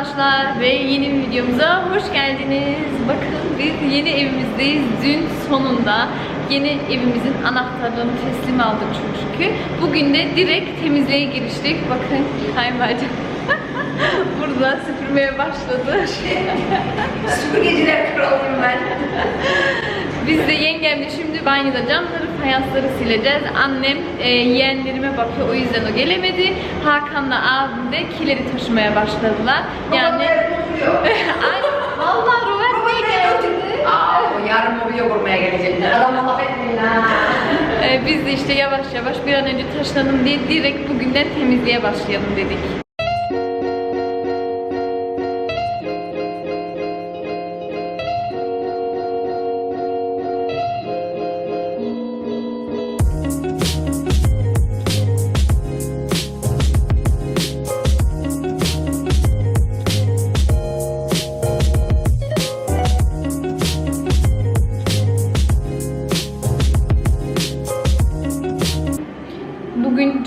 arkadaşlar ve yeni bir videomuza hoş geldiniz. Bakın biz yeni evimizdeyiz. Dün sonunda yeni evimizin anahtarlarını teslim aldık çok şükür. Bugün de direkt temizliğe giriştik. Bakın kayınvalide burada süpürmeye başladı. Süpürgeciler kralıyım ben. Biz de yengemle şimdi banyoda camları, fayansları sileceğiz. Annem e, yeğenlerime bakıyor o yüzden o gelemedi. Hakan'la abim de kileri taşımaya başladılar. Yani Ay vallahi Robert Bey geldi. Aa, o yarın mobilya kurmaya gelecekler. Adama laf etmeyin. Ee, biz de işte yavaş yavaş bir an önce taşınalım diye direkt bugünden temizliğe başlayalım dedik.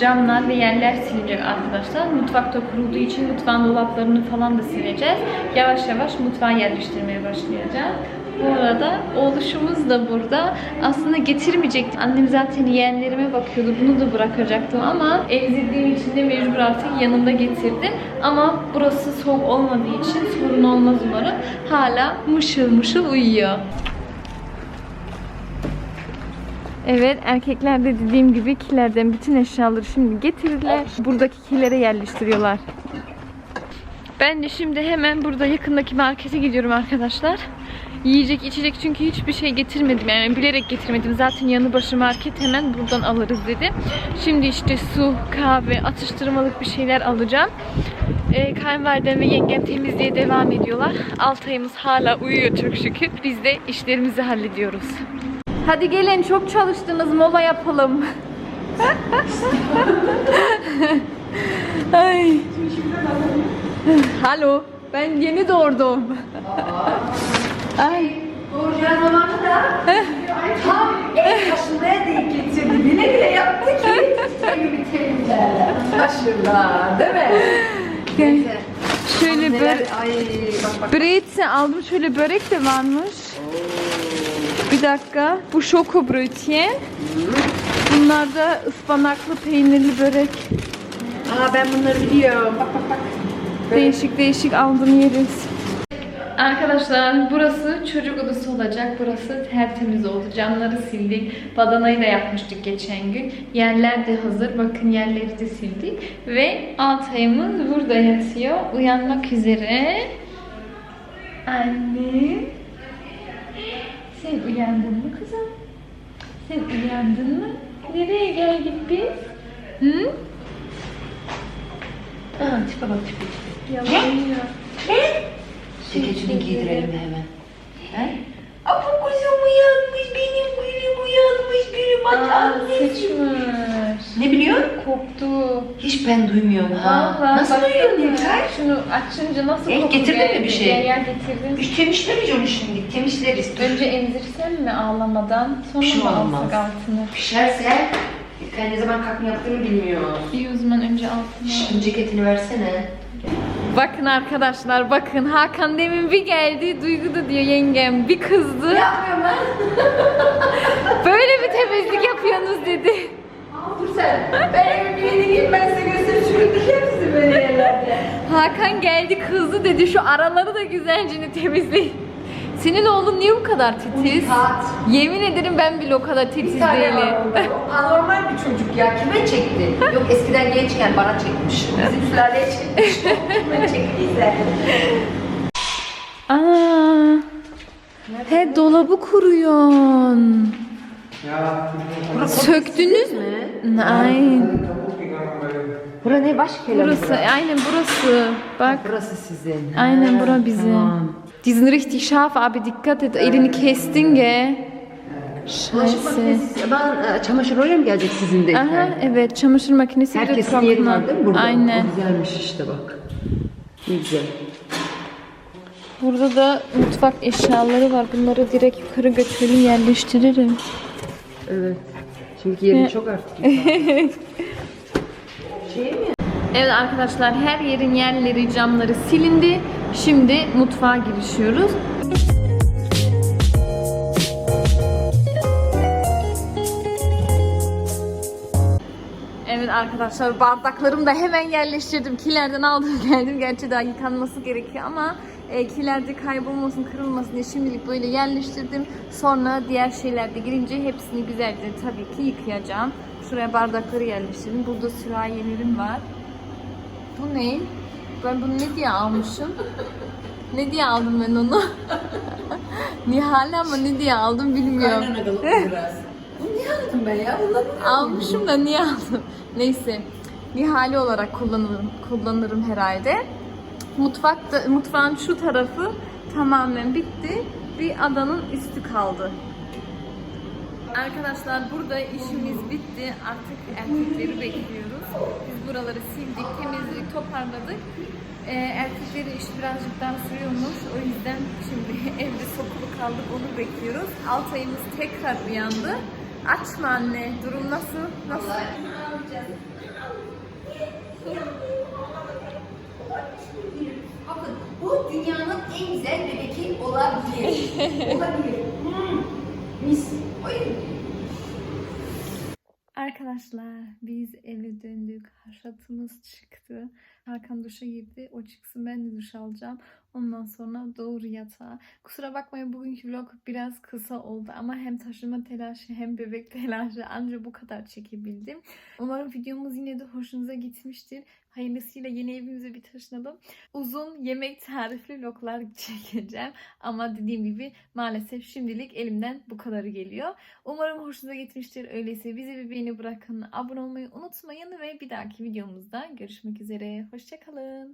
Camlar ve yerler silinecek arkadaşlar. Mutfakta kurulduğu için mutfağın dolaplarını falan da sileceğiz. Yavaş yavaş mutfağa yerleştirmeye başlayacağız. Bu arada oğluşumuz da burada. Aslında getirmeyecektim. Annem zaten yeğenlerime bakıyordu. Bunu da bırakacaktım ama emzirdiğim için de mecbur artık yanımda getirdim. Ama burası soğuk olmadığı için sorun olmaz umarım. Hala mışıl mışıl uyuyor. Evet, erkekler de dediğim gibi kilerden bütün eşyaları şimdi getirdiler. Buradaki kilere yerleştiriyorlar. Ben de şimdi hemen burada yakındaki markete gidiyorum arkadaşlar. Yiyecek içecek çünkü hiçbir şey getirmedim yani bilerek getirmedim. Zaten yanı başı market hemen buradan alırız dedim. Şimdi işte su, kahve, atıştırmalık bir şeyler alacağım. Ee, kayınvalidem ve yengem temizliğe devam ediyorlar. Altayımız hala uyuyor çok şükür. Biz de işlerimizi hallediyoruz. Hadi gelin çok çalıştınız mola yapalım. Ay. Alo. Ben yeni doğurdum. Ay. Doğuracağı zamanı da tam el taşımaya denk getirdi. Bile bile yaptı ki. Sen gibi teyzeler. Taşırlar değil mi? Neyse. Şöyle börek. Ay bak bak. Brötchen aldım. Şöyle börek de varmış. Bir dakika. Bu şoko brötchen. Bunlar da ıspanaklı peynirli börek. Aa ben bunları biliyorum. Bak bak bak. Değişik değişik aldım yeriz. Arkadaşlar burası çocuk odası olacak. Burası tertemiz oldu. Camları sildik. Badanayı da yapmıştık geçen gün. Yerler de hazır. Bakın yerleri de sildik. Ve Altay'ımız burada yatıyor. Uyanmak üzere. Anne. Uyandın mı kızım? Sen uyandın mı? Nereye geldik biz? Hı? Aa tipe bak tipe tipe. Yalan ya. Ceketini giydirelim hemen. He? Ama kuzum uyanmış, benim gülüm uyanmış, gülüm Aa, anneciğim. sıçmış. Ne biliyorsun? Koktu. Hiç ben duymuyorum ha. Vallahi Nasıl duyuyorsun Nilkay? Şunu açınca nasıl E, koku getirdin mi geldi? bir şey? Gel gel getirdim. Biz temizleriz onu şimdi, temizleriz. Dur. Önce emzirsem mi ağlamadan sonra Bir şey mı olmaz. alsak altını? Pişerse İlkay ne zaman kalkma yaptığını bilmiyor. İyi o zaman önce altını al. Şimdi ceketini versene. Bakın arkadaşlar bakın Hakan demin bir geldi Duygu da diyor yengem bir kızdı. Yapmıyorum ben. Böyle bir temizlik yapıyorsunuz dedi. Dur sen. Ben evin birini giyip ben size gösterip sürükleyeceğim sizi böyle yerlerde. Hakan geldi kızdı dedi şu araları da güzelce temizleyin. Senin oğlun niye bu kadar titiz? Saat. Yemin ederim ben bile o kadar titiz Bir tane değilim. var orada. O Anormal bir çocuk ya. Kime çekti? Yok eskiden gençken bana çekmiş. Bizim sülaleye çekmiş. Kime çektiyse. Aa, he dolabı kuruyorsun. Söktünüz mü? Nein. Bura ne baş Burası, aynen burası. Bak, Burası sizin. aynen bura bizim. Tamam. Die sind richtig scharf, abi dikkat et. Elini kestin ge. Bulaşık Scheiße. makinesi. Ben e, çamaşır oraya mı gelecek sizin de? Aha, evet çamaşır makinesi de Herkesin yeri var değil mi burada? Aynen. O güzelmiş işte bak. Ne güzel. Burada da mutfak eşyaları var. Bunları direkt yukarı götürelim, yerleştiririm. Evet. Çünkü yerin çok artık. şey mi? Evet arkadaşlar her yerin yerleri camları silindi. Şimdi mutfağa girişiyoruz. Evet arkadaşlar bardaklarımı da hemen yerleştirdim. Kilerden aldım geldim. Gerçi daha yıkanması gerekiyor ama e, kilerde kaybolmasın, kırılmasın diye şimdilik böyle yerleştirdim. Sonra diğer şeyler de girince hepsini güzelce tabii ki yıkayacağım. Şuraya bardakları yerleştirdim. Burada sürahiyelerim var. Bu ne? Ben bunu ne diye almışım? Ne diye aldım ben onu? Nihale ama ne diye aldım bilmiyorum. Kaynana biraz. Bunu niye aldım ben ya? Bunları niye Almışım da niye aldım? Neyse. Nihali olarak kullanırım, kullanırım herhalde. Mutfakta, mutfağın şu tarafı tamamen bitti. Bir adanın üstü kaldı. Arkadaşlar burada işimiz bitti. Artık erkekleri bekliyoruz. Biz buraları sildik, temizledik, toparladık. Ee, erkeklerin işi birazcık daha sürüyormuş. O yüzden şimdi evde sokulu kaldık onu bekliyoruz. Altayımız tekrar uyandı. Açma anne. Durum nasıl? Nasıl? Bakın bu dünyanın en güzel bebeki olabilir. olabilir. Hmm. Mis. Oy. Arkadaşlar biz eve döndük. Haşatımız çıktı. Hakan duşa girdi. O çıksın ben de duş alacağım. Ondan sonra doğru yatağa. Kusura bakmayın bugünkü vlog biraz kısa oldu ama hem taşıma telaşı hem bebek telaşı anca bu kadar çekebildim. Umarım videomuz yine de hoşunuza gitmiştir. Hayırlısıyla yeni evimize bir taşınalım. Uzun yemek tarifli vloglar çekeceğim. Ama dediğim gibi maalesef şimdilik elimden bu kadarı geliyor. Umarım hoşunuza gitmiştir. Öyleyse bize bir beğeni bırakın, abone olmayı unutmayın ve bir dahaki videomuzda görüşmek üzere. Hoşçakalın.